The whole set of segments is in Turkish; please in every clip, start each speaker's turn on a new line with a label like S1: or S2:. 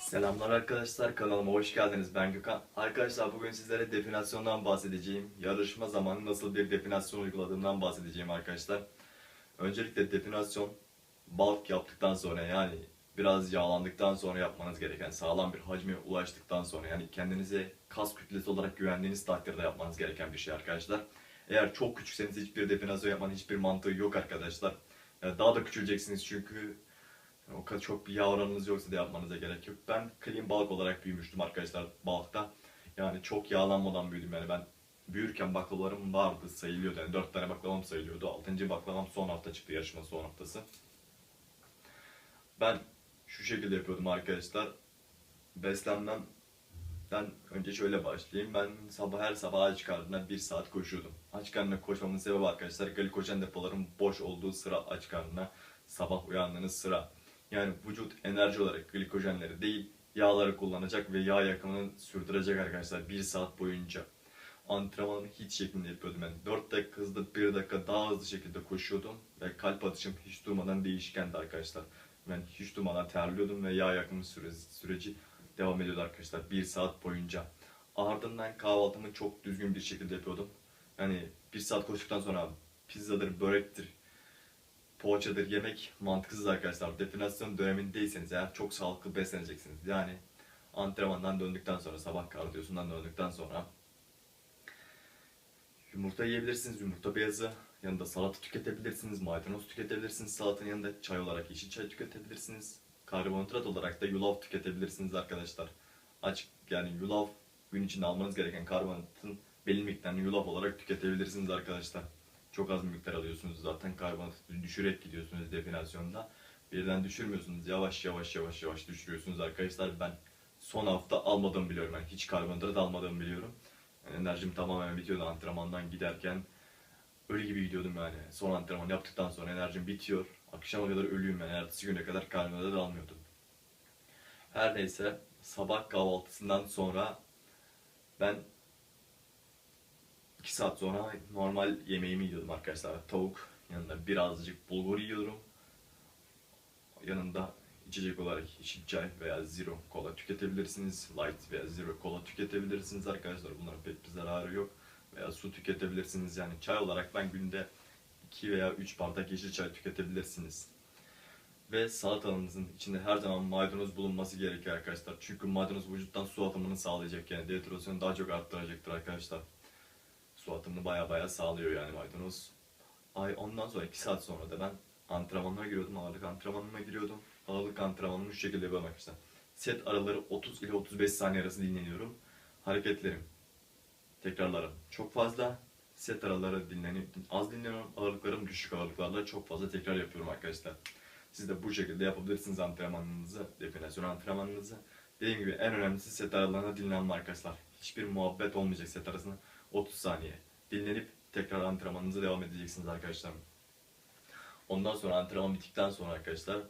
S1: Selamlar arkadaşlar kanalıma hoş geldiniz ben Gökhan. Arkadaşlar bugün sizlere definasyondan bahsedeceğim. Yarışma zamanı nasıl bir definasyon uyguladığımdan bahsedeceğim arkadaşlar. Öncelikle definasyon bulk yaptıktan sonra yani biraz yağlandıktan sonra yapmanız gereken sağlam bir hacme ulaştıktan sonra yani kendinize kas kütlesi olarak güvendiğiniz takdirde yapmanız gereken bir şey arkadaşlar. Eğer çok küçükseniz hiçbir definasyon yapmanın hiçbir mantığı yok arkadaşlar. Yani Daha da küçüleceksiniz çünkü o kadar çok bir yağ oranınız yoksa da yapmanıza gerek yok. Ben clean bulk olarak büyümüştüm arkadaşlar bulkta. Yani çok yağlanmadan büyüdüm yani ben büyürken baklavalarım vardı sayılıyordu. Yani 4 tane baklavam sayılıyordu. 6. baklavam son hafta çıktı yarışma son haftası. Ben şu şekilde yapıyordum arkadaşlar. Beslenmemden önce şöyle başlayayım. Ben sabah her sabah aç karnına 1 saat koşuyordum. Aç karnına koşmamın sebebi arkadaşlar glikojen depolarım boş olduğu sıra aç karnına sabah uyandığınız sıra. Yani vücut enerji olarak glikojenleri değil yağları kullanacak ve yağ yakımını sürdürecek arkadaşlar 1 saat boyunca. Antrenmanımı hiç şeklinde yapıyordum ben. 4 dakika hızlı 1 dakika daha hızlı şekilde koşuyordum ve kalp atışım hiç durmadan değişkendi arkadaşlar. Ben hiç durmadan terliyordum ve yağ yakımı süreci, süreci devam ediyordu arkadaşlar 1 saat boyunca. Ardından kahvaltımı çok düzgün bir şekilde yapıyordum. Yani 1 saat koştuktan sonra pizzadır, börektir, poğaçadır yemek mantıksız arkadaşlar. Definasyon dönemindeyseniz eğer çok sağlıklı besleneceksiniz. Yani antrenmandan döndükten sonra, sabah kardiyosundan döndükten sonra yumurta yiyebilirsiniz, yumurta beyazı. Yanında salata tüketebilirsiniz, maydanoz tüketebilirsiniz. Salatanın yanında çay olarak yeşil çay tüketebilirsiniz. Karbonhidrat olarak da yulaf tüketebilirsiniz arkadaşlar. Aç yani yulaf gün içinde almanız gereken karbonhidratın belli miktarını yulaf olarak tüketebilirsiniz arkadaşlar. Çok az miktar alıyorsunuz zaten karbonhidratı düşürerek gidiyorsunuz definasyonda. Birden düşürmüyorsunuz. Yavaş yavaş yavaş yavaş düşürüyorsunuz arkadaşlar. Ben son hafta almadığımı biliyorum. Yani hiç karbonhidrat almadığımı biliyorum. Yani enerjim tamamen bitiyordu antrenmandan giderken. Ölü gibi gidiyordum yani. Son antrenman yaptıktan sonra enerjim bitiyor. Akşama kadar ölüyüm yani. Ertesi güne kadar karbonhidrat almıyordum. Her neyse sabah kahvaltısından sonra ben 2 saat sonra normal yemeğimi yiyordum arkadaşlar. Tavuk, yanında birazcık bulgur yiyorum. Yanında içecek olarak yeşil çay veya zero kola tüketebilirsiniz. Light veya zero kola tüketebilirsiniz arkadaşlar. Bunların pek bir zararı yok. Veya su tüketebilirsiniz. Yani çay olarak ben günde 2 veya 3 bardak yeşil çay tüketebilirsiniz. Ve salatanızın içinde her zaman maydanoz bulunması gerekiyor arkadaşlar. Çünkü maydanoz vücuttan su atımını sağlayacak yani dehidrasyonu daha çok arttıracaktır arkadaşlar su atımını baya baya sağlıyor yani maydanoz. Ay ondan sonra 2 saat sonra da ben antrenmanına giriyordum. Ağırlık antrenmanına giriyordum. Ağırlık antrenmanımı şu şekilde yapıyorum arkadaşlar. Set araları 30 ile 35 saniye arası dinleniyorum. Hareketlerim, tekrarlarım çok fazla. Set araları dinlenip az dinleniyorum. Ağırlıklarım düşük ağırlıklarla çok fazla tekrar yapıyorum arkadaşlar. Siz de bu şekilde yapabilirsiniz antrenmanınızı, definasyon antrenmanınızı. Dediğim gibi en önemlisi set aralarında dinlenme arkadaşlar. Hiçbir muhabbet olmayacak set arasında. 30 saniye dinlenip tekrar antrenmanınıza devam edeceksiniz arkadaşlar. Ondan sonra antrenman bittikten sonra arkadaşlar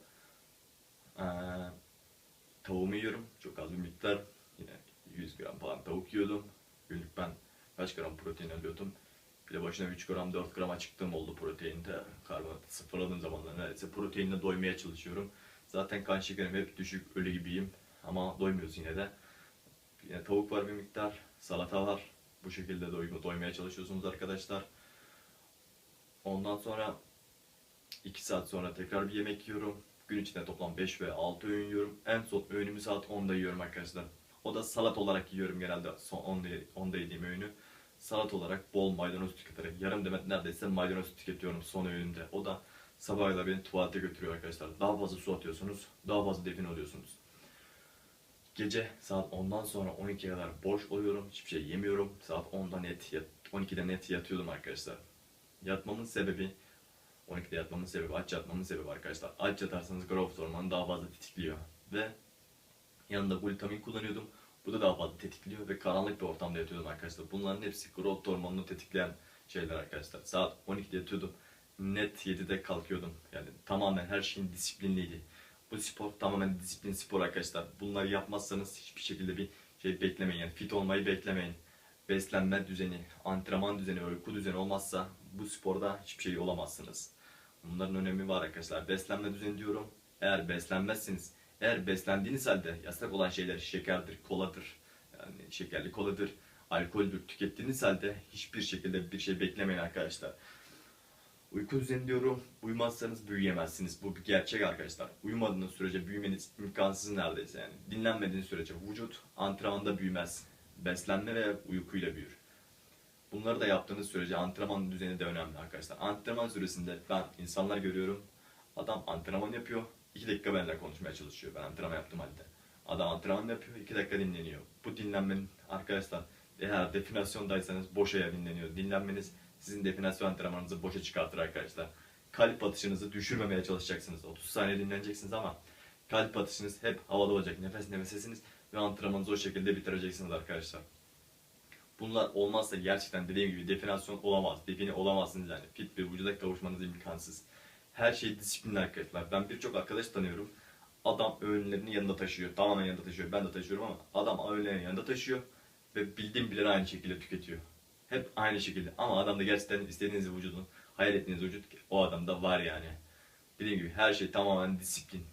S1: eee tavuğumu yiyorum. Çok az bir miktar. Yine 100 gram falan tavuk yiyordum. Günlük ben kaç gram protein alıyordum? Bir de başına 3 gram 4 grama çıktığım oldu proteinde. Karbonhidratı sıfırladığım zamanlar neredeyse proteinle doymaya çalışıyorum. Zaten kan şekerim hep düşük, ölü gibiyim. Ama doymuyoruz yine de. Yine tavuk var bir miktar, salata var. Bu şekilde doy- doymaya çalışıyorsunuz arkadaşlar. Ondan sonra 2 saat sonra tekrar bir yemek yiyorum. Gün içinde toplam 5 ve 6 öğün yiyorum. En son öğünümü saat 10'da yiyorum arkadaşlar. O da salat olarak yiyorum genelde son 10'da, 10'da yediğim öğünü. Salat olarak bol maydanoz tüketerek yarım demet neredeyse maydanoz tüketiyorum son öğünde. O da sabahıyla beni tuvalete götürüyor arkadaşlar. Daha fazla su atıyorsunuz, daha fazla defin oluyorsunuz. Gece saat 10'dan sonra 12'ye kadar boş oluyorum. Hiçbir şey yemiyorum. Saat 10'da net, yat, 12'de net yatıyordum arkadaşlar. Yatmamın sebebi, 12'de yatmamın sebebi, aç yatmamın sebebi arkadaşlar. Aç yatarsanız growth hormonu daha fazla tetikliyor. Ve yanında glutamin kullanıyordum. Bu da daha fazla tetikliyor ve karanlık bir ortamda yatıyordum arkadaşlar. Bunların hepsi growth hormonunu tetikleyen şeyler arkadaşlar. Saat 12'de yatıyordum. Net 7'de kalkıyordum. Yani tamamen her şeyin disiplinliydi. Bu spor tamamen disiplin spor arkadaşlar. Bunları yapmazsanız hiçbir şekilde bir şey beklemeyin. Yani fit olmayı beklemeyin. Beslenme düzeni, antrenman düzeni, uyku düzeni olmazsa bu sporda hiçbir şey olamazsınız. Bunların önemi var arkadaşlar. Beslenme düzeni diyorum. Eğer beslenmezseniz, eğer beslendiğiniz halde yasak olan şeyler şekerdir, koladır, yani şekerli koladır, alkoldür tükettiğiniz halde hiçbir şekilde bir şey beklemeyin arkadaşlar. Uyku düzeni diyorum. Uyumazsanız büyüyemezsiniz. Bu bir gerçek arkadaşlar. Uyumadığınız sürece büyümeniz imkansız neredeyse yani. Dinlenmediğiniz sürece vücut antrenmanda büyümez. Beslenme ve uykuyla büyür. Bunları da yaptığınız sürece antrenman düzeni de önemli arkadaşlar. Antrenman süresinde ben insanlar görüyorum. Adam antrenman yapıyor. 2 dakika benimle konuşmaya çalışıyor. Ben antrenman yaptım halde. Adam antrenman yapıyor. 2 dakika dinleniyor. Bu dinlenmenin arkadaşlar eğer definasyondaysanız boşa dinleniyor. Dinlenmeniz sizin definasyon antrenmanınızı boşa çıkartır arkadaşlar. Kalp atışınızı düşürmemeye çalışacaksınız. 30 saniye dinleneceksiniz ama kalp atışınız hep havada olacak. Nefes nefesesiniz ve antrenmanınızı o şekilde bitireceksiniz arkadaşlar. Bunlar olmazsa gerçekten dediğim gibi definasyon olamaz. Define olamazsınız yani. Fit bir vücuda kavuşmanız imkansız. Her şey disiplinli arkadaşlar. Ben birçok arkadaş tanıyorum. Adam öğünlerini yanında taşıyor. Tamamen yanında taşıyor. Ben de taşıyorum ama adam öğünlerini yanında taşıyor. Ve bildiğim bileni aynı şekilde tüketiyor. Hep aynı şekilde. Ama adamda gerçekten istediğiniz vücudun, hayal ettiğiniz vücut o adamda var yani. Dediğim gibi her şey tamamen disiplin.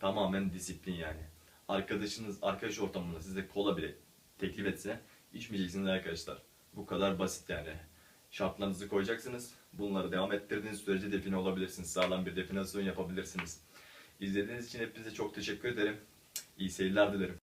S1: Tamamen disiplin yani. Arkadaşınız, arkadaş ortamında size kola bile teklif etse içmeyeceksiniz arkadaşlar. Bu kadar basit yani. Şartlarınızı koyacaksınız. Bunları devam ettirdiğiniz sürece define olabilirsiniz. Sağlam bir definasyon yapabilirsiniz. İzlediğiniz için hepinize çok teşekkür ederim. İyi seyirler dilerim.